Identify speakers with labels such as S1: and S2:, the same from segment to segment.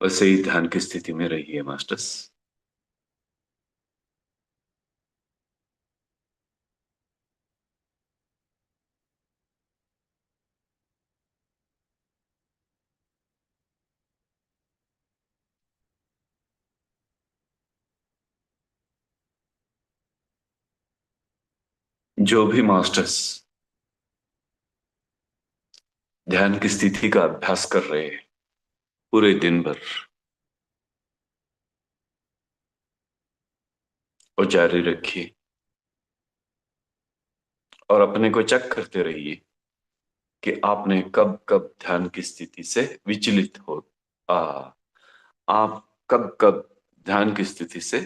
S1: वैसे ही ध्यान की स्थिति में रहिए, मास्टर्स। जो भी मास्टर्स ध्यान की स्थिति का अभ्यास कर रहे हैं पूरे दिन भर और जारी रखिए और अपने को चेक करते रहिए कि आपने कब कब ध्यान की स्थिति से विचलित हो आ, आप कब कब ध्यान की स्थिति से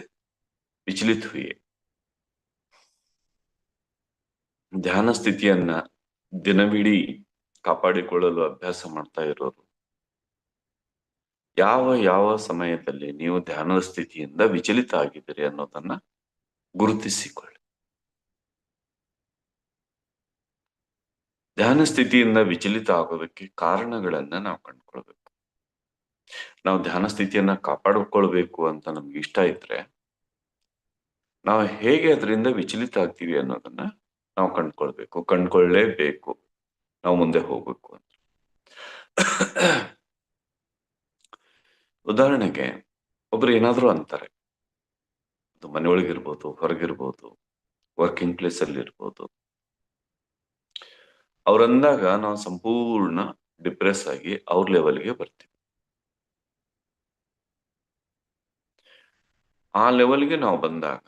S1: ವಿಚಲಿತ ಹುಯಿ ಧ್ಯಾನ ಸ್ಥಿತಿಯನ್ನ ದಿನವಿಡೀ ಕಾಪಾಡಿಕೊಳ್ಳಲು ಅಭ್ಯಾಸ ಮಾಡ್ತಾ ಇರೋರು ಯಾವ ಯಾವ ಸಮಯದಲ್ಲಿ ನೀವು ಧ್ಯಾನದ ಸ್ಥಿತಿಯಿಂದ ವಿಚಲಿತ ಆಗಿದ್ದೀರಿ ಅನ್ನೋದನ್ನ ಗುರುತಿಸಿಕೊಳ್ಳಿ. ಧ್ಯಾನ ಸ್ಥಿತಿಯಿಂದ ವಿಚಲಿತ ಆಗೋದಕ್ಕೆ ಕಾರಣಗಳನ್ನ ನಾವು ಕಂಡುಕೊಳ್ಬೇಕು. ನಾವು ಧ್ಯಾನ ಸ್ಥಿತಿಯನ್ನ ಕಾಪಾಡಿಕೊಳ್ಬೇಕು ಅಂತ ನಮ್ಗೆ ಇಷ್ಟ ಇದ್ರೆ, ನಾವು ಹೇಗೆ ಅದರಿಂದ ವಿಚಲಿತ ಆಗ್ತೀವಿ ಅನ್ನೋದನ್ನ ನಾವು ಕಂಡ್ಕೊಳ್ಬೇಕು. ಕಂಡ್ಕೊಳ್ಳೇಬೇಕು. ನಾವು ಮುಂದೆ ಹೋಗ್ಬೇಕು ಅಂತ. ಉದಾಹರಣೆಗೆ, ಒಬ್ರು ಏನಾದರೂ ಅಂತಾರೆ. ಅದು ಮನೆಯೊಳಗಿರ್ಬೋದು, ಹೊರಗಿರ್ಬೋದು ವರ್ಕಿಂಗ್ ಪ್ಲೇಸ್ ಅಲ್ಲಿ ಇರ್ಬೋದು ಅವ್ರಂದಾಗ ನಾವು ಸಂಪೂರ್ಣ ಡಿಪ್ರೆಸ್ ಆಗಿ ಅವ್ರ ಲೆವೆಲ್ಗೆ ಬರ್ತೀವಿ. ಆ ಲೆವೆಲ್ಗೆ ನಾವು ಬಂದಾಗ,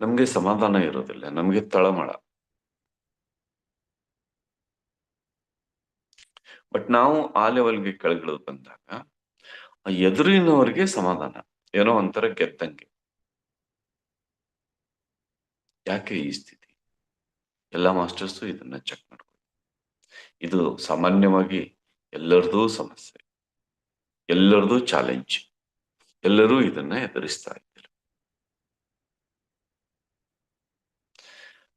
S1: ನಮಗೆ ಸಮಾಧಾನ ಇರೋದಿಲ್ಲ, ನಮಗೆ ತಳಮಳ. ಬಟ್ ನಾವು ಆ ಲೆವೆಲ್ಗೆ ಕೆಳಗಿಳಿದು ಬಂದಾಗ, ಆ ಎದುರಿನವರಿಗೆ ಸಮಾಧಾನ. ಏನೋ ಒಂಥರ ಗೆದ್ದಂಗೆ. ಯಾಕೆ ಈ ಸ್ಥಿತಿ? ಎಲ್ಲ ಮಾಸ್ಟರ್ಸು ಇದನ್ನ ಚೆಕ್ ಮಾಡ್ಕೊಳ್ಳಿ ಇದು ಸಾಮಾನ್ಯವಾಗಿ ಎಲ್ಲರದೂ ಸಮಸ್ಯೆ. ಎಲ್ಲರದೂ ಚಾಲೆಂಜ್. ಎಲ್ಲರೂ ಇದನ್ನ ಎದುರಿಸ್ತಾ ಇದ್ದಾರೆ.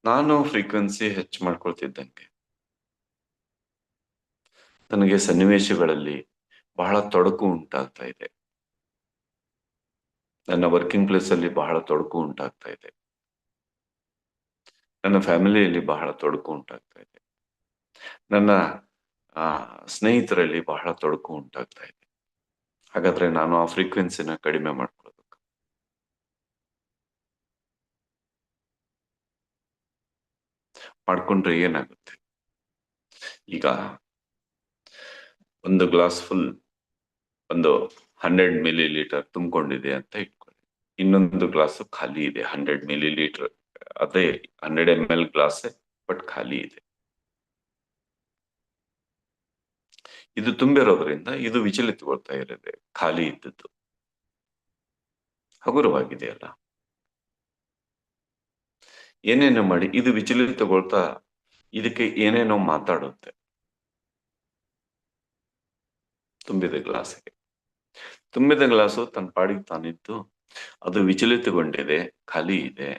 S1: ನಾನು ಫ್ರೀಕ್ವೆನ್ಸಿ ಹೆಚ್ಚು ಮಾಡ್ಕೊಳ್ತಿದ್ದಂಗೆ. ನನಗೆ ಸನ್ನಿವೇಶಗಳಲ್ಲಿ ಬಹಳ ತೊಡಕು ಉಂಟಾಗ್ತಾ ಇದೆ. ನನ್ನ ವರ್ಕಿಂಗ್ ಪ್ಲೇಸ್ ಅಲ್ಲಿ ಬಹಳ ತೊಡಕು ಉಂಟಾಗ್ತಾ ಇದೆ. ನನ್ನ ಫ್ಯಾಮಿಲಿಯಲ್ಲಿ ಬಹಳ ತೊಡಕು ಉಂಟಾಗ್ತಾ ಇದೆ. ನನ್ನ ಸ್ನೇಹಿತರಲ್ಲಿ ಬಹಳ ತೊಡಕು ಉಂಟಾಗ್ತಾ ಇದೆ. ಹಾಗಾದ್ರೆ ನಾನು ಆ ಫ್ರೀಕ್ವೆನ್ಸಿನ ಕಡಿಮೆ ಮಾಡ್ಕೊಳ್ಬೇಕು. ಮಾಡ್ಕೊಂಡ್ರೆ ಏನಾಗುತ್ತೆ? ಈಗ ಒಂದು ಗ್ಲಾಸ್ ಫುಲ್ ಒಂದು ಹಂಡ್ರೆಡ್ ಮಿಲಿ ಲೀಟರ್ ತುಂಬಿಕೊಂಡಿದೆ ಅಂತ ಇಟ್ಕೊಳ್ಳಿ. ಇನ್ನೊಂದು ಗ್ಲಾಸ್ ಖಾಲಿ ಇದೆ, ಹಂಡ್ರೆಡ್ ಮಿಲಿ ಲೀಟರ್ ಅದೇ hundred M L glass, but ಖಾಲಿ ಇದೆ. ಇದು ತುಂಬಿರೋದ್ರಿಂದ ಇದು ವಿಚಲಿತಗೊಳ್ತಾ ಇರದೆ, ಖಾಲಿ ಇದ್ದದ್ದು. ಹಗುರವಾಗಿದೆಯಲ್ಲ ಏನೇನೋ ಮಾಡಿ, ಇದು ವಿಚಲಿತಗೊಳ್ತಾ ಇದಕ್ಕೆ ಏನೇನೋ ಮಾತಾಡುತ್ತೆ. ತುಂಬಿದ ಗ್ಲಾಸ್ಗೆ. ತುಂಬಿದ ಗ್ಲಾಸು ತನ್ನ ಪಾಡಿಗೆ ತಾನಿದ್ದು, ಅದು ವಿಚಲಿತಗೊಂಡಿದೆ, ಖಾಲಿ ಇದೆ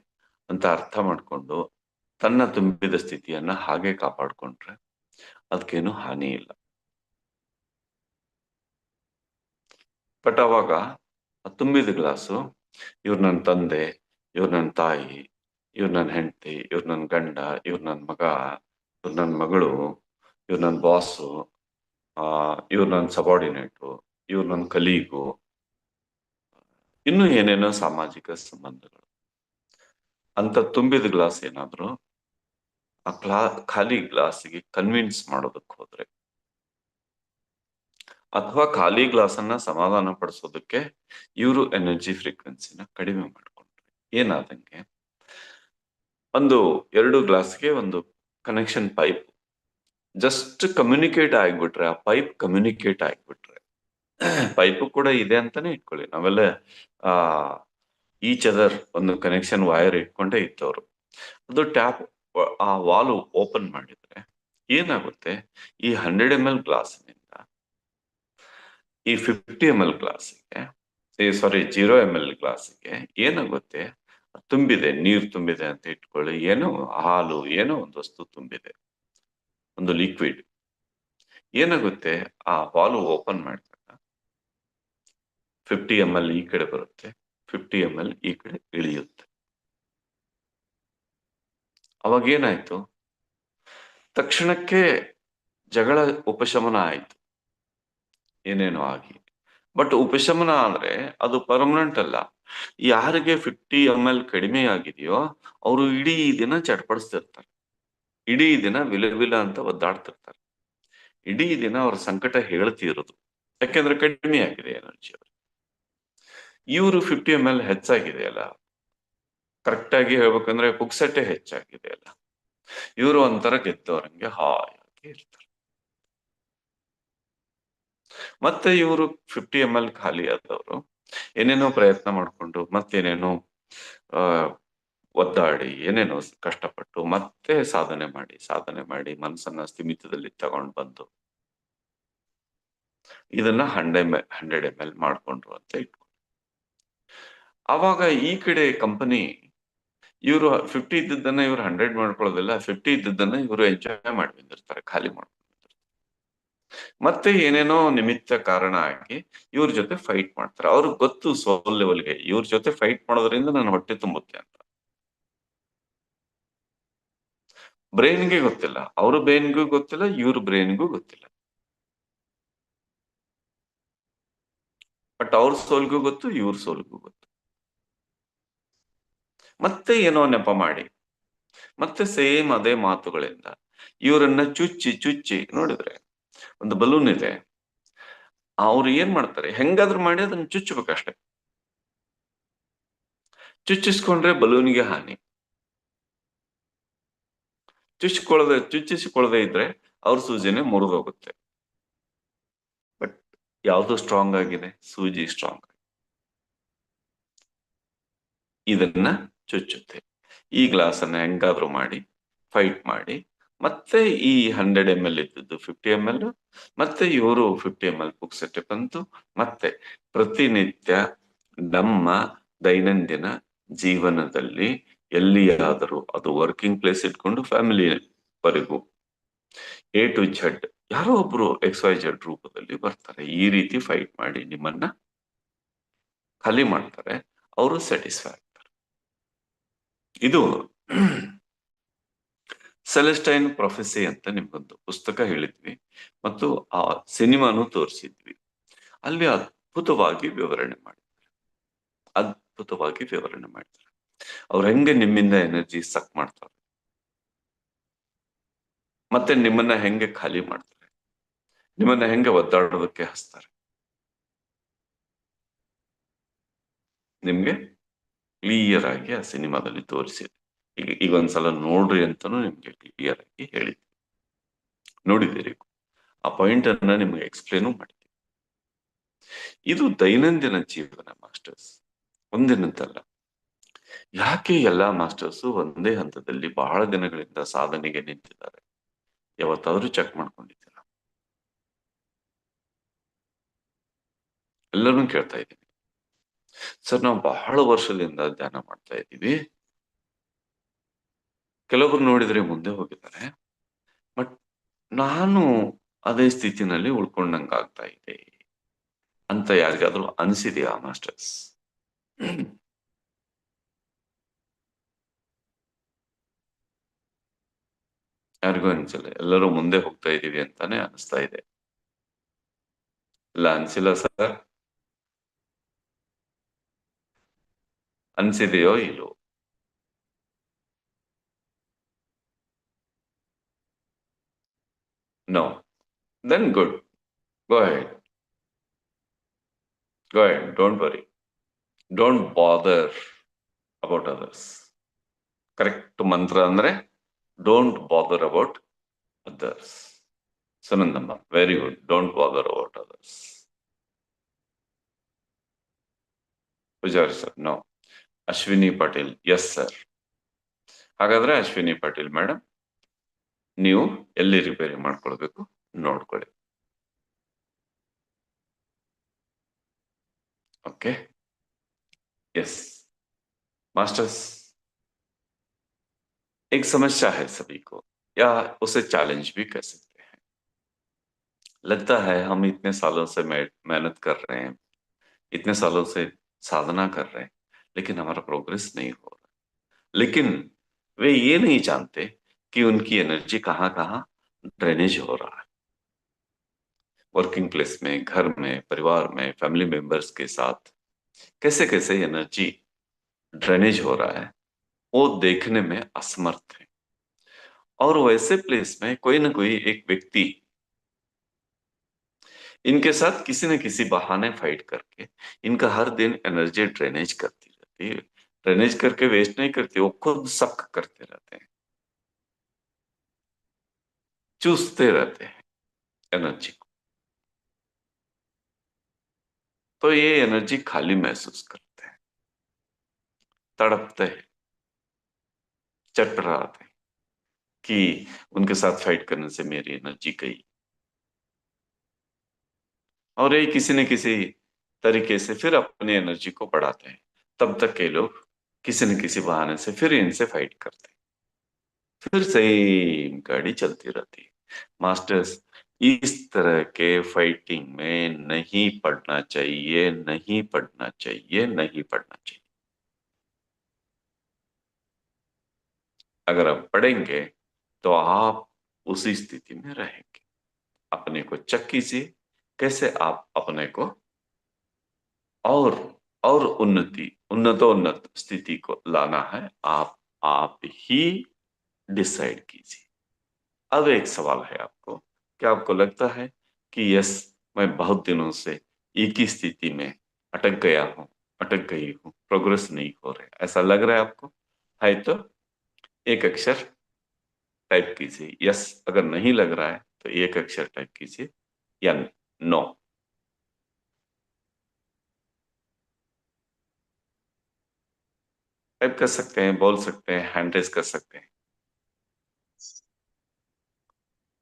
S1: ಅಂತ ಅರ್ಥ ಮಾಡ್ಕೊಂಡು ತನ್ನ ತುಂಬಿದ ಸ್ಥಿತಿಯನ್ನ ಹಾಗೆ ಕಾಪಾಡ್ಕೊಂಡ್ರೆ ಅದಕ್ಕೇನು ಹಾನಿ ಇಲ್ಲ. ಬಟ್ ಅವಾಗ ತುಂಬಿದ ಗ್ಲಾಸು ಇವ್ರು ನನ್ನ ತಂದೆ, ಇವ್ರು ನನ್ನ ತಾಯಿ, ಇವ್ರು ನನ್ನ ಹೆಂಡತಿ, ಇವ್ರು ನನ್ನ ಗಂಡ, ಇವ್ರು ನನ್ನ ಮಗ, ಇವ್ರು ನನ್ನ ಮಗಳು, ಇವ್ರು ನನ್ನ ಬಾಸು ಇವ್ರು ನನ್ನ ಸಬಾರ್ಡಿನೇಟು ಇವ್ರು ನನ್ನ ಕಲೀಗು ಇನ್ನು ಏನೇನೋ ಸಾಮಾಜಿಕ ಸಂಬಂಧಗಳು. ಅಂತ ತುಂಬಿದ ಗ್ಲಾಸ್ ಏನಾದ್ರು, ಆ ಕ್ಲಾ, ಖಾಲಿ ಗ್ಲಾಸಿಗೆ ಕನ್ವಿನ್ಸ್ ಮಾಡೋದಕ್ಕೆ ಹೋದ್ರೆ, ಅಥವಾ ಖಾಲಿ ಗ್ಲಾಸ್ ಅನ್ನ ಸಮಾಧಾನ ಪಡಿಸೋದಕ್ಕೆ ಇವರು ಎನರ್ಜಿ ಫ್ರೀಕ್ವೆನ್ಸಿನ ಕಡಿಮೆ ಮಾಡ್ಕೊಂಡ್ರೆ. ಏನಾದಂಗೆ, ಒಂದು ಎರಡು ಗ್ಲಾಸ್ಗೆ ಒಂದು ಕನೆಕ್ಷನ್ ಪೈಪ್ ಜಸ್ಟ್ ಕಮ್ಯುನಿಕೇಟ್ ಆಗ್ಬಿಟ್ರೆ, ಆ ಪೈಪ್ ಕಮ್ಯುನಿಕೇಟ್ ಆಗ್ಬಿಟ್ರೆ ಪೈಪ್ ಕೂಡ ಇದೆ ಅಂತಾನೆ ಇಟ್ಕೊಳ್ಳಿ. ನಾವೆಲ್ಲ, ಆ ಈಚ್ ಅದರ್ ಒಂದು ಕನೆಕ್ಷನ್ ವೈರ್ ಇಟ್ಕೊಂಡೇ ಇದ್ದವರು. ಅದು ಟ್ಯಾಪ್ ಆ ವಾಲ್ ಓಪನ್ ಮಾಡಿದ್ರೆ ಏನಾಗುತ್ತೆ? ಈ ಹಂಡ್ರೆಡ್ ಎಂ ಎಲ್ ಗ್ಲಾಸ್ನಿಂದ ಈ ಫಿಫ್ಟಿ ಎಂ ಎಲ್ ಗ್ಲಾಸಿಗೆ ಸಾರಿ ಜೀರೋ ಎಂ ಎಲ್ ಗ್ಲಾಸಿಗೆ ಏನಾಗುತ್ತೆ? ತುಂಬಿದೆ, ನೀರು ತುಂಬಿದೆ ಅಂತ ಇಟ್ಕೊಳ್ಳಿ. ಏನೋ ಹಾಲು, ಏನೋ ಒಂದು ವಸ್ತು ತುಂಬಿದೆ. ಒಂದು ಲಿಕ್ವಿಡ್ ಏನಾಗುತ್ತೆ? ಆ ವಾಲ್ವ್ ಓಪನ್ ಮಾಡಿದಾಗ ಫಿಫ್ಟಿ ಎಂ ಎಲ್ ಈ ಕಡೆ ಬರುತ್ತೆ. ಫಿಫ್ಟಿ ಎಂ ಎಲ್ ಈ ಕಡೆ ಇಳಿಯುತ್ತೆ. ಅವಾಗ ಏನಾಯ್ತು? ತಕ್ಷಣಕ್ಕೆ ಜಗಳ ಉಪಶಮನ ಆಯ್ತು. ಏನೇನೋ ಆಗಿ. ಬಟ್ ಉಪಶಮನ ಅಂದ್ರೆ ಅದು ಪರ್ಮನೆಂಟ್ ಅಲ್ಲ. ಯಾರಿಗೆ ಫಿಫ್ಟಿ ಎಂ ಎಲ್ ಕಡಿಮೆ ಆಗಿದೆಯೋ, ಅವರು ಇಡೀ ದಿನ ಚಡ್ಪಡಿಸ್ತಿರ್ತಾರೆ ಇಡೀ ದಿನ ವಿಲವಿಲ ವಿಲ ಅಂತ ಒದ್ದಾಡ್ತಿರ್ತಾರೆ. ಇಡೀ ದಿನ ಅವ್ರ ಸಂಕಟ ಹೇಳ್ತಿರೋದು ಯಾಕೆಂದ್ರೆ ಕಡಿಮೆ ಆಗಿದೆ ಎನರ್ಜಿ ಅವರು ಇವರು ಫಿಫ್ಟಿ ಎಂ ಎಲ್ ಹೆಚ್ಚಾಗಿದೆ ಅಲ್ಲ. ಕರೆಕ್ಟ್ ಆಗಿ ಹೇಳ್ಬೇಕಂದ್ರೆ ಪುಕ್ಸಟ್ಟೆ ಹೆಚ್ಚಾಗಿದೆ ಅಲ್ಲ. ಇವರು ಒಂಥರ ಗೆದ್ದವರಂಗೆ ಹಾಯಾಗಿ ಇರ್ತಾರೆ. ಮತ್ತೆ ಇವರು ಫಿಫ್ಟಿ ಎಂ ಎಲ್ ಖಾಲಿ ಆದವರು, ಏನೇನೋ ಪ್ರಯತ್ನ ಮಾಡ್ಕೊಂಡು ಮತ್ತೇನೇನೋ ಒದ್ದಾಡಿ, ಏನೇನೋ ಕಷ್ಟಪಟ್ಟು ಮತ್ತೆ ಸಾಧನೆ ಮಾಡಿ ಸಾಧನೆ ಮಾಡಿ ಮನಸ್ಸನ್ನ ಸ್ಥಿಮಿತದಲ್ಲಿ ತಗೊಂಡು ಬಂದು ಇದನ್ನ ಮೇ ಹಂಡ್ರೆಡ್ ಎಂ ಎಲ್ ಮಾಡ್ಕೊಂಡ್ರು ಅಂತ ಇಟ್ಕೊಂಡು. ಅವಾಗ ಈ ಕಡೆ ಕಂಪನಿ ಇವರು ಫಿಫ್ಟಿ ಇದ್ದದ್ದನ್ನ ಇವ್ರು ಹಂಡ್ರೆಡ್ ಮಾಡ್ಕೊಳ್ಳೋದಿಲ್ಲ ಫಿಫ್ಟಿ ಇದ್ದದ್ದನ್ನ ಇವರು ಎಂಜಾಯ್ ಮಾಡಿ ಬಂದಿರ್ತಾರೆ ಖಾಲಿ ಮಾಡ್ಕೊಂಡಿರ್ತಾರೆ. ಮತ್ತೆ ಏನೇನೋ ನಿಮಿತ್ತ ಕಾರಣ ಆಗಿ ಇವ್ರ ಜೊತೆ ಫೈಟ್ ಮಾಡ್ತಾರೆ. ಅವ್ರಿಗೆ ಗೊತ್ತು ಸೋಲ್ ಲೆವೆಲ್ಗೆ ಇವ್ರ ಜೊತೆ ಫೈಟ್ ಮಾಡೋದ್ರಿಂದ ನನ್ನ ಹೊಟ್ಟೆ ತುಂಬುತ್ತೆ ಅಂತ. ಬ್ರೈನ್ಗೆ ಗೊತ್ತಿಲ್ಲ. ಅವ್ರ ಬ್ರೈನ್ಗೂ ಗೊತ್ತಿಲ್ಲ, ಇವ್ರ ಬ್ರೈನ್ಗೂ ಗೊತ್ತಿಲ್ಲ. ಬಟ್ ಅವ್ರ ಸೋಲ್ಗೂ ಗೊತ್ತು, ಇವ್ರ ಸೋಲ್ಗೂ ಗೊತ್ತು. ಮತ್ತೆ ಏನೋ ನೆಪ ಮಾಡಿ. ಮತ್ತೆ ಸೇಮ್ ಅದೇ ಮಾತುಗಳಿಂದ. ಇವರನ್ನ ಚುಚ್ಚಿ ಚುಚ್ಚಿ ನೋಡಿದ್ರೆ ಒಂದು ಬಲೂನ್ ಇದೆ. ಅವ್ರು ಏನ್ ಮಾಡ್ತಾರೆ? ಹೆಂಗಾದ್ರೂ ಮಾಡಿ ಅದನ್ನ ಚುಚ್ಚಬೇಕಷ್ಟೆ. ಚುಚ್ಚಿಸ್ಕೊಂಡ್ರೆ ಬಲೂನ್ಗೆ ಹಾನಿ. ಚುಚ್ಚಿಕೊಳ್ಳದೆ ಚುಚ್ಚಿಸಿಕೊಳ್ಳದೆ ಇದ್ರೆ ಅವ್ರ ಸೂಜಿನೇ ಮುರಿದೋಗುತ್ತೆ. ಬಟ್ ಯಾವುದು ಸ್ಟ್ರಾಂಗ್ ಆಗಿದೆ? ಸೂಜಿ ಸ್ಟ್ರಾಂಗ್ ಇದನ್ನ ಚುಚ್ಚುತ್ತೆ. ಈ ಗ್ಲಾಸ್ ಅನ್ನ ಹೆಂಗಾದ್ರೂ ಮಾಡಿ ಫೈಟ್ ಮಾಡಿ, ಮತ್ತೆ ಈ ಹಂಡ್ರೆಡ್ ಎಂ ಎಲ್ ಇದ್ದದ್ದು ಫಿಫ್ಟಿ ಎಂ ಎಲ್ ಮತ್ತೆ ಇವರು fifty M L book set ಬಂತು ಮತ್ತೆ ಪ್ರತಿನಿತ್ಯ ನಮ್ಮ ದೈನಂದಿನ ಜೀವನದಲ್ಲಿ ಎಲ್ಲಿಯಾದರೂ ಅದು ವರ್ಕಿಂಗ್ ಪ್ಲೇಸ್ ಇಟ್ಕೊಂಡು ಫ್ಯಾಮಿಲಿ ವರೆಗೂ ಎ ಟು ಝಡ್ ಯಾರೋ ಒಬ್ರು ಎಕ್ಸ್ ವೈ ಝಡ್ ರೂಪದಲ್ಲಿ ಬರ್ತಾರೆ. ಈ ರೀತಿ ಫೈಟ್ ಮಾಡಿ ನಿಮ್ಮನ್ನ ಖಾಲಿ ಮಾಡ್ತಾರೆ. ಅವರು ಸ್ಯಾಟಿಸ್ಫೈ ಆಗ್ತಾರೆ. ಇದು ಸೆಲೆಸ್ಟೈನ್ ಪ್ರೊಫೆಸಿ ಅಂತ ನಿಮ್ಗೊಂದು ಪುಸ್ತಕ ಹೇಳಿದ್ವಿ ಮತ್ತು ಆ ಸಿನಿಮಾನು ತೋರಿಸಿದ್ವಿ. ಅಲ್ಲಿ ಅದ್ಭುತವಾಗಿ ವಿವರಣೆ ಮಾಡಿದ್ದಾರೆ. ಅದ್ಭುತವಾಗಿ ವಿವರಣೆ ಮಾಡಿದ್ದಾರೆ. ಅವ್ರು ಹೆಂಗೆ ನಿಮ್ಮಿಂದ ಎನರ್ಜಿ ಸಕ್ ಮಾಡ್ತಾರೆ? ಮತ್ತೆ ನಿಮ್ಮನ್ನ ಹೆಂಗೆ ಖಾಲಿ ಮಾಡ್ತಾರೆ? ನಿಮ್ಮನ್ನ ಹೆಂಗೆ ಒದ್ದಾಡೋದಕ್ಕೆ ಹಸ್ತಾರೆ ನಿಮ್ಗೆ ಕ್ಲಿಯರ್ ಆಗಿ ಆ ಸಿನಿಮಾದಲ್ಲಿ ತೋರಿಸಿದೆ. ಈಗ ಈಗ ಒಂದ್ಸಲ ನೋಡ್ರಿ ಅಂತಾನು ನಿಮ್ಗೆ ಕ್ಲಿಯರ್ ಆಗಿ ಹೇಳಿದ್ವಿ ನೋಡಿದ್ದೀರಿ. ಆ ಪಾಯಿಂಟ್ ಅನ್ನ ನಿಮ್ಗೆ ಎಕ್ಸ್ಪ್ಲೇನು ಮಾಡಿದ್ವಿ ಇದು ದೈನಂದಿನ ಜೀವನ ಮಾಸ್ಟರ್ಸ್. ಒಂದಿನದ್ದಲ್ಲ ಯಾಕೆ ಎಲ್ಲಾ ಮಾಸ್ಟರ್ಸ್ ಒಂದೇ ಹಂತದಲ್ಲಿ ಬಹಳ ದಿನಗಳಿಂದ ಸಾಧನೆಗೆ ನಿಂತಿದ್ದಾರೆ? ಯಾವತ್ತಾದ್ರೂ ಚೆಕ್ ಮಾಡ್ಕೊಂಡಿದ್ದೀರ? ಎಲ್ಲರೂ ಕೇಳ್ತಾ ಇದ್ದೀನಿ. ಸರ್, ನಾವು ಬಹಳ ವರ್ಷದಿಂದ ಧ್ಯಾನ ಮಾಡ್ತಾ ಇದ್ದೀವಿ. ಕೆಲವರು ನೋಡಿದ್ರೆ ಮುಂದೆ ಹೋಗಿದ್ದಾರೆ. ಬಟ್ ನಾನು ಅದೇ ಸ್ಥಿತಿನಲ್ಲಿ ಉಳ್ಕೊಂಡಂಗಾಗ್ತಾ ಇದೆ ಅಂತ ಯಾರಿಗಾದ್ರೂ ಅನಿಸಿದೆಯಾ ಮಾಸ್ಟರ್ಸ್? ಯಾರಿಗೂ ಅನ್ಸಿಲ್ಲ. ಎಲ್ಲರೂ ಮುಂದೆ ಹೋಗ್ತಾ ಇದೀವಿ ಅಂತಾನೆ ಅನಿಸ್ತಾ ಇದೆ. ಇಲ್ಲ, ಅನ್ಸಿಲ್ಲ ಸರ್? ಅನ್ಸಿದೆಯೋ ಇಲ್ಲೋ no then good go head go head don't worry don't bother about others correct ಮಂತ್ರ ಅಂದ್ರೆ don't bother about others. Sanandamba, very good. Don't bother about others. Pujari sir, no. Ashwini Patil, yes sir. ಹಾಗಾದ್ರೆ Ashwini Patil madam ನೀವು ಎಲ್ಲಿ repair ಮಾಡ್ಕೊಳ್ಬೇಕು ನೋಡ್ಕೊಳ್ಳಿ okay yes masters एक समस्या है सभी को। या उसे चैलेंज भी कह सकते हैं। लगता है हम इतने सालों से मेहनत कर रहे हैं। इतने सालों से साधना कर रहे हैं, लेकिन हमारा प्रोग्रेस नहीं हो रहा। लेकिन वे ये नहीं जानते कि उनकी एनर्जी कहाँ कहाँ ड्रेनेज हो रहा है। वर्किंग प्लेस में, घर में, परिवार में फैमिली मेंबर्स के साथ कैसे कैसे एनर्जी ड्रेनेज हो रहा है। वो देखने में असमर्थ है। और वैसे प्लेस में कोई ना कोई एक व्यक्ति इनके साथ किसी न किसी बहाने फाइट करके, इनका हर दिन एनर्जी ड्रेनेज करती रहती है। ड्रेनेज करके वेस्ट नहीं करती, वो खुद सक करते रहते हैं। चूसते रहते हैं एनर्जी को। तो ये एनर्जी खाली महसूस करते हैं, तड़पते हैं। चटराते हैं कि उनके साथ फाइट करने से मेरी एनर्जी गई। और ये किसी न किसी तरीके से फिर अपनी एनर्जी को बढ़ाते हैं। तब तक के लोग किसी न किसी बहाने से फिर इनसे फाइट करते हैं। फिर सही गाड़ी चलती रहती है। मास्टर्स इस तरह के फाइटिंग में नहीं पढ़ना चाहिए, नहीं पढ़ना चाहिए, नहीं पढ़ना चाहिए। अगर आप पढ़ेंगे तो आप उसी स्थिति में रहेंगे। अपने को चेक कीजिए, कैसे आप अपने को और और उन्नति, उन्नतोन्नत स्थिति को लाना है, आप आप ही डिसाइड कीजिए। अब एक सवाल है आपको। क्या आपको लगता है कि यस, मैं बहुत दिनों से एक ही स्थिति में अटक गया हूँ, अटक गई हूँ, प्रोग्रेस नहीं हो रहा ऐसा लग रहा है आपको? है तो एक अक्षर टाइप कीजिए यस अगर नहीं लग रहा है तो एक अक्षर टाइप कीजिए या नो टाइप कर सकते हैं बोल सकते हैं हैंड रेस कर सकते हैं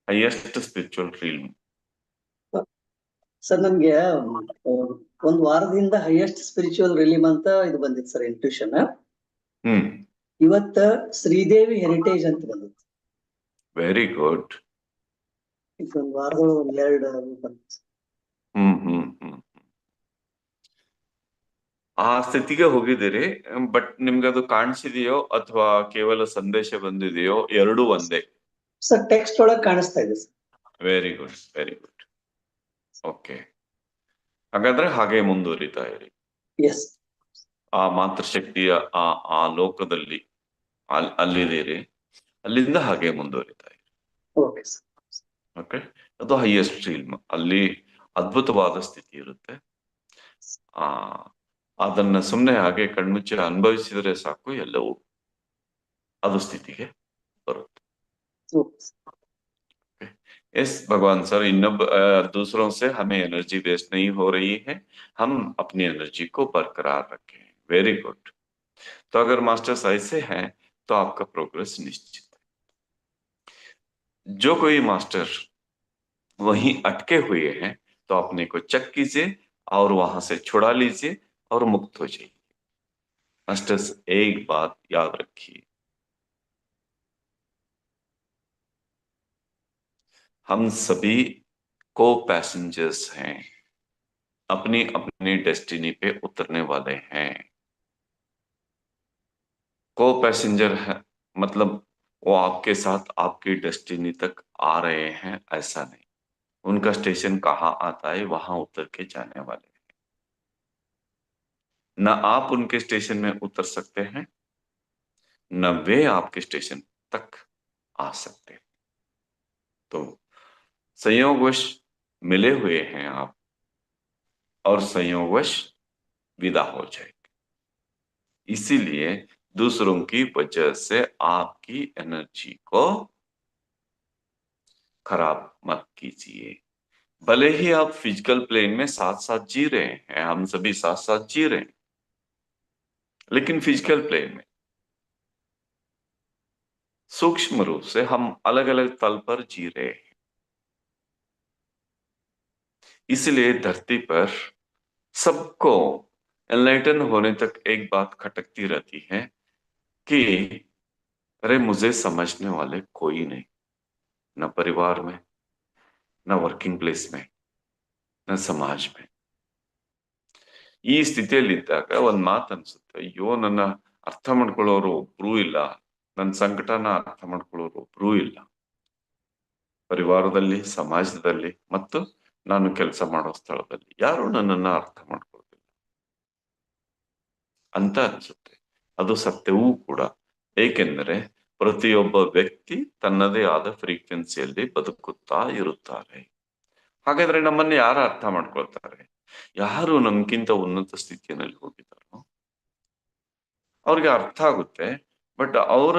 S1: ಹೈಯೆಸ್ಟ್ ಸ್ಪಿರಿಚುವಲ್ ರೀಲ್
S2: ಸರ್ ನಮ್ಗೆ ಒಂದ್ ವಾರದಿಂದ ಹೈಯೆಸ್ಟ್ ಸ್ಪಿರಿಚುವಲ್ ರಿಲೀಮ್ ಅಂತ ಇದು ಬಂದಿತ್ತು ಸರ್ ಇಂಟ್ಯೂಷನ್
S1: ಹ್ಮ್
S2: ಇವತ್ತ ಶ್ರೀದೇವಿ ಹೆರಿಟೇಜ್ ಅಂತ ಬಂದಿತ್ತು.
S1: ವೆರಿ ಗುಡ್
S2: ಈಗ ಒಂದ್ ವಾರದೊಳಗೆ ಒಂದ್ ಎರಡು ಬಂತು
S1: ಹ್ಮ್ ಹ್ಮ್ ಹ್ಮ್ ಆ ಸ್ಥಿತಿಗೆ ಹೋಗಿದ್ದೀರಿ ಬಟ್ ನಿಮ್ಗೆ ಅದು ಕಾಣಿಸಿದೆಯೋ ಅಥವಾ ಕೇವಲ ಸಂದೇಶ ಬಂದಿದೆಯೋ ಎರಡೂ ಒಂದೇ?
S2: ಸರ್ ಟೆಕ್ಸ್ಟ್ ಒಳಗ್ ಕಾಣಿಸ್ತಾ ಇದೆ sir.
S1: Very good very good okay ಹಾಗಾದ್ರೆ ಹಾಗೆ ಮುಂದುವರಿತಾ ಇರಿ.
S2: ಎಸ್
S1: ಆ ಮಾತೃಶಕ್ತಿಯ ಆ ಆ ಲೋಕದಲ್ಲಿ ಅಲ್ಲಿದ್ದೀರಿ ಅಲ್ಲಿಂದ ಹಾಗೆ ಮುಂದುವರಿತಾ ಇರಿ
S2: ಓಕೆ ಸರ್
S1: ಓಕೆ ಅದು ಹೈಯೆಸ್ಟ್ ರೀಲ್ಮ್ ಅಲ್ಲಿ ಅದ್ಭುತವಾದ ಸ್ಥಿತಿ ಇರುತ್ತೆ ಆ ಅದನ್ನ ಸುಮ್ಮನೆ ಹಾಗೆ ಕಣ್ಮುಚ್ಚಿ ಅನುಭವಿಸಿದ್ರೆ ಸಾಕು ಎಲ್ಲವೂ ಅದು ಸ್ಥಿತಿಗೆ ಬರುತ್ತೆ यस भगवान सर इन्नब दूसरों से हमें एनर्जी वेस्ट नहीं हो रही है हम अपनी एनर्जी को बरकरार रखें वेरी गुड तो अगर मास्टर्स ऐसे हैं तो आपका प्रोग्रेस निश्चित है। जो कोई मास्टर वहीं अटके हुए हैं तो अपने को चेक कीजिए और वहाँ से छुड़ा लीजिए और मुक्त हो जाइए। मास्टर्स एक बात याद रखिए। हम सभी को पैसेंजर्स हैं। अपनी अपनी डेस्टिनी पे उतरने वाले हैं। को पैसेंजर है मतलब वो आपके साथ आपकी डेस्टिनी तक आ रहे हैं, ऐसा नहीं। उनका स्टेशन कहाँ आता है, वहाँ उतर के जाने वाले हैं। न आप उनके स्टेशन में उतर सकते हैं, न वे आपके स्टेशन तक आ सकते हैं। तो संयोगवश मिले हुए हैं आप, और संयोगवश विदा हो जाएँगे। इसीलिए दूसरों की वजह से आपकी एनर्जी को खराब मत कीजिए। भले ही आप फ़िज़िकल प्लेन में साथ साथ जी रहे हैं, हम सभी साथ साथ जी रहे हैं, लेकिन फ़िज़िकल प्लेन में सूक्ष्म रूप से हम अलग अलग तल पर जी रहे हैं। इसलिए धरती पर सबको एनलाइटन होने तक एक बात खटकती रहती है कि अरे मुझे समझने वाले कोई नहीं न परिवार में न वर्किंग प्लेस में न समाज में ಈ ಸ್ಥಿತಿಯಲ್ಲಿ ಇದ್ದಾಗ ಒಂದ್ ಮಾತು ಅನ್ಸುತ್ತೆ ಅಯ್ಯೋ ನನ್ನ ಅರ್ಥ ಮಾಡ್ಕೊಳ್ಳೋರು ಒಬ್ರೂ ಇಲ್ಲ ನನ್ನ ಸಂಕಟನ ಅರ್ಥ ಮಾಡ್ಕೊಳ್ಳೋರು ಒಬ್ರೂ ಇಲ್ಲ ಪರಿವಾರದಲ್ಲಿ ಸಮಾಜದಲ್ಲಿ ಮತ್ತು ನಾನು ಕೆಲಸ ಮಾಡೋ ಸ್ಥಳದಲ್ಲಿ ಯಾರು ನನ್ನನ್ನ ಅರ್ಥ ಮಾಡ್ಕೊಳ್ಳೋದಿಲ್ಲ ಅಂತ ಅನ್ಸುತ್ತೆ ಅದು ಸತ್ಯವೂ ಕೂಡ. ಏಕೆಂದರೆ ಪ್ರತಿಯೊಬ್ಬ ವ್ಯಕ್ತಿ ತನ್ನದೇ ಆದ ಫ್ರೀಕ್ವೆನ್ಸಿಯಲ್ಲಿ ಬದುಕುತ್ತಾ ಇರುತ್ತಾರೆ. ಹಾಗಾದ್ರೆ ನಮ್ಮನ್ನ ಯಾರು ಅರ್ಥ ಮಾಡ್ಕೊಳ್ತಾರೆ? ಯಾರು ನಮ್ಗಿಂತ ಉನ್ನತ ಸ್ಥಿತಿಯಲ್ಲಿ ಹೋಗಿದ್ದಾರೋ? ಅವ್ರಿಗೆ ಅರ್ಥ ಆಗುತ್ತೆ, ಬಟ್ ಅವರ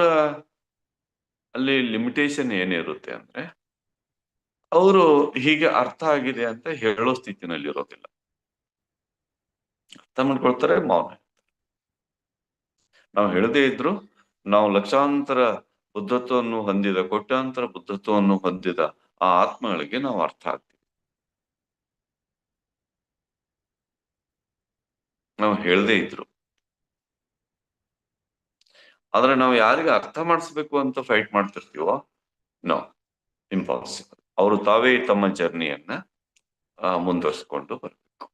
S1: ಅಲ್ಲಿ ಲಿಮಿಟೇಷನ್ ಏನಿರುತ್ತೆ ಅಂದ್ರೆ, ಅವರು ಹೀಗೆ ಅರ್ಥ ಆಗಿದೆ ಅಂತ ಹೇಳೋ ಸ್ಥಿತಿನಲ್ಲಿ ಇರೋದಿಲ್ಲ ಅರ್ಥ ಮಾಡ್ಕೊಳ್ತಾರೆ ಮೌನ. ನಾವು ಹೇಳದೇ ಇದ್ರು ನಾವು ಲಕ್ಷಾಂತರ ಬುದ್ಧತ್ವವನ್ನು ಹೊಂದಿದ, ಕೋಟ್ಯಾಂತರ ಬುದ್ಧತ್ವವನ್ನು ಹೊಂದಿದ ಆ ಆತ್ಮಗಳಿಗೆ ನಾವು ಅರ್ಥ ಆಗ್ತೀವಿ. ನಾವು ಹೇಳದೇ ಇದ್ರು. ಆದ್ರೆ ನಾವು ಯಾರಿಗೆ ಅರ್ಥ ಮಾಡಿಸ್ಬೇಕು ಅಂತ ಫೈಟ್ ಮಾಡ್ತಿರ್ತೀವೋ? ನೋ ಇಂಪಾಸಿಬಲ್ ಅವರು ತಾವೇ ತಮ್ಮ ಜರ್ನಿಯನ್ನ ಮುಂದುವರಿಸ್ಕೊಂಡು ಬರಬೇಕು.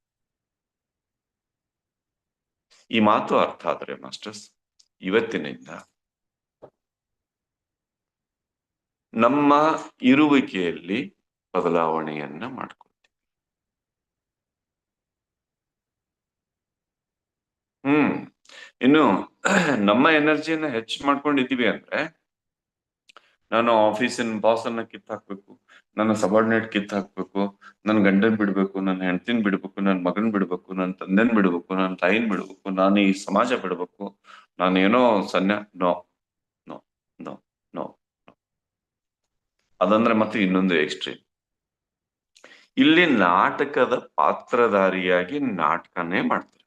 S1: ಈ ಮಾತು ಅರ್ಥ ಆದ್ರೆ, ಮಾಸ್ಟರ್ಸ್ ಇವತ್ತಿನಿಂದ ನಮ್ಮ ಇರುವಿಕೆಯಲ್ಲಿ ಬದಲಾವಣೆಯನ್ನ ಮಾಡ್ಕೊಳ್ತೀವಿ. ಹ್ಮ್, ಇನ್ನು ನಮ್ಮ ಎನರ್ಜಿಯನ್ನ ಹೆಚ್ಚು ಮಾಡ್ಕೊಂಡಿದೀವಿ ಅಂದ್ರೆ ನಾನು ಆಫೀಸಿನ ಬಾಸ್ ಅನ್ನ ಕಿತ್ ಹಾಕ್ಬೇಕು ನನ್ನ ಸಬಾರ್ಡಿನೇಟ್ ಕಿತ್ ಹಾಕ್ಬೇಕು ನನ್ನ ಗಂಡನ್ ಬಿಡ್ಬೇಕು ನನ್ನ ಹೆಂಡತಿನ ಬಿಡ್ಬೇಕು ನನ್ನ ಮಗನ್ ಬಿಡ್ಬೇಕು ನನ್ನ ತಂದೆನ್ ಬಿಡ್ಬೇಕು ನನ್ನ ತಾಯಿನ ಬಿಡ್ಬೇಕು, ನಾನು ಈ ಸಮಾಜ ಬಿಡ್ಬೇಕು ನಾನೇನೋ ಸನ್ಯ ನೋ ನೋ ನೋ ನೋ ಅದಂದ್ರೆ ಮತ್ತೆ ಇನ್ನೊಂದು ಎಕ್ಸ್ಟ್ರೀಮ್ ಇಲ್ಲಿ ನಾಟಕದ ಪಾತ್ರಧಾರಿಯಾಗಿ ನಾಟಕನೇ ಮಾಡ್ತಾರೆ.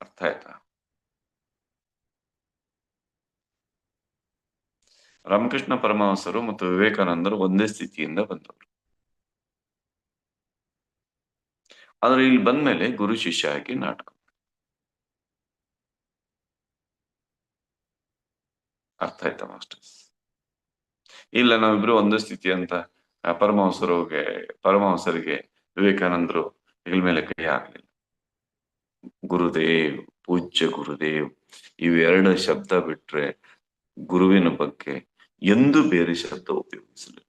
S1: ಅರ್ಥ ಆಯ್ತಾ? ರಾಮಕೃಷ್ಣ ಪರಮಹಂಸರು ಮತ್ತು ವಿವೇಕಾನಂದರು ಒಂದೇ ಸ್ಥಿತಿಯಿಂದ ಬಂದವರು. ಆದ್ರೆ ಇಲ್ಲಿ ಬಂದ್ಮೇಲೆ ಗುರು ಶಿಷ್ಯ ಆಗಿ ನಾಟಕ. ಅರ್ಥ ಆಯ್ತಾ ಮಾಸ್ಟರ್ಸ್ ಇಲ್ಲ, ನಾವಿಬ್ರು ಒಂದೇ ಸ್ಥಿತಿ ಅಂತ ಪರಮಹಂಸರಿಗೆ ಪರಮಹಂಸರಿಗೆ ವಿವೇಕಾನಂದರು ಹೆಗಲ ಮೇಲೆ ಕೈ ಆಗಲಿಲ್ಲ ಗುರುದೇವ್, ಪೂಜ್ಯ ಗುರುದೇವ್ ಇವೆರಡು ಶಬ್ದ ಬಿಟ್ರೆ ಗುರುವಿನ ಬಗ್ಗೆ ಎಂದು ಬೇರೆ ಶಬ್ದ ಉಪಯೋಗಿಸಲಿಲ್ಲ.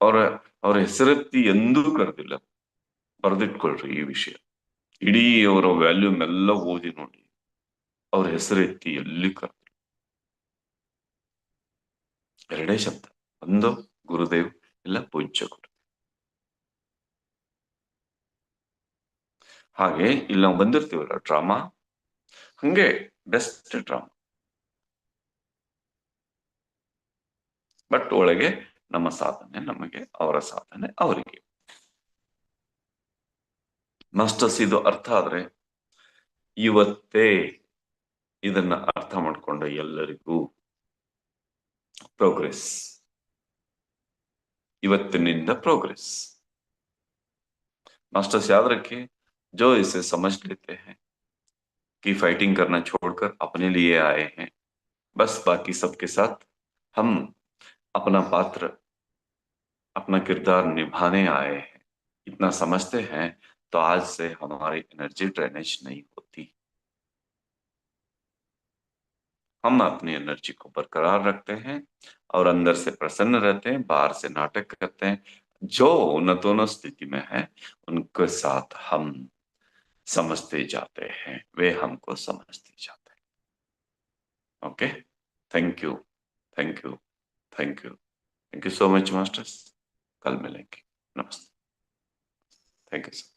S1: ಅವರ ಅವರ ಹೆಸರೆತ್ತಿ ಎಂದೂ ಕರೆದಿಲ್ಲ ಬರೆದಿಟ್ಕೊಳ್ರಿ ಈ ವಿಷಯ ಇಡೀ ಅವರ ವ್ಯಾಲ್ಯೂಮ್ ಎಲ್ಲ ಓದಿ ನೋಡಿ ಅವ್ರ ಹೆಸರೆತ್ತಿ ಎಲ್ಲಿ ಕರೆದಿಲ್ಲ ಎರಡೇ ಶಬ್ದ ಒಂದು ಗುರುದೇವ್ ಇಲ್ಲ ಪೂಜ್ಯ ಗುರು ಹಾಗೆ ಇಲ್ಲಿ ನಾವು ಬಂದಿರ್ತೀವಲ್ಲ ಡ್ರಾಮಾ ಹಂಗೆ ಬೆಸ್ಟ್ ಡ್ರಾಮಾ ಬಟ್ ಒಳಗೆ ನಮ್ಮ ಸಾಧನೆ ನಮಗೆ ಅವರ ಸಾಧನೆ ಅವರಿಗೆ ಮಾಸ್ಟರ್ಸ್ ಇದು ಅರ್ಥ ಆದ್ರೆ ಇವತ್ತೇ ಇದನ್ನ ಅರ್ಥ ಮಾಡ್ಕೊಂಡ ಎಲ್ಲರಿಗೂ ಪ್ರೋಗ್ರೆಸ್ ಇವತ್ತಿನಿಂದ प्रोग्रेस मास्टर्स याद रखिए जो इसे समझ लेते हैं कि फाइटिंग करना छोड़कर अपने लिए आए हैं बस बाकी सबके साथ हम अपना पात्र अपना किरदार निभाने आए हैं, इतना समझते हैं तो आज से हमारी एनर्जी ड्रेनेज नहीं होती। हम अपनी एनर्जी को बरकरार रखते हैं और अंदर से प्रसन्न रहते हैं, बाहर से नाटक करते हैं। जो उन्नतोन्नत स्थिति में है, उनके साथ हम समझते जाते हैं, वे हमको समझते जाते हैं। Okay thank you thank you thank you thank you so much masters कल मिलेंगे नमस्ते थैंक यू सर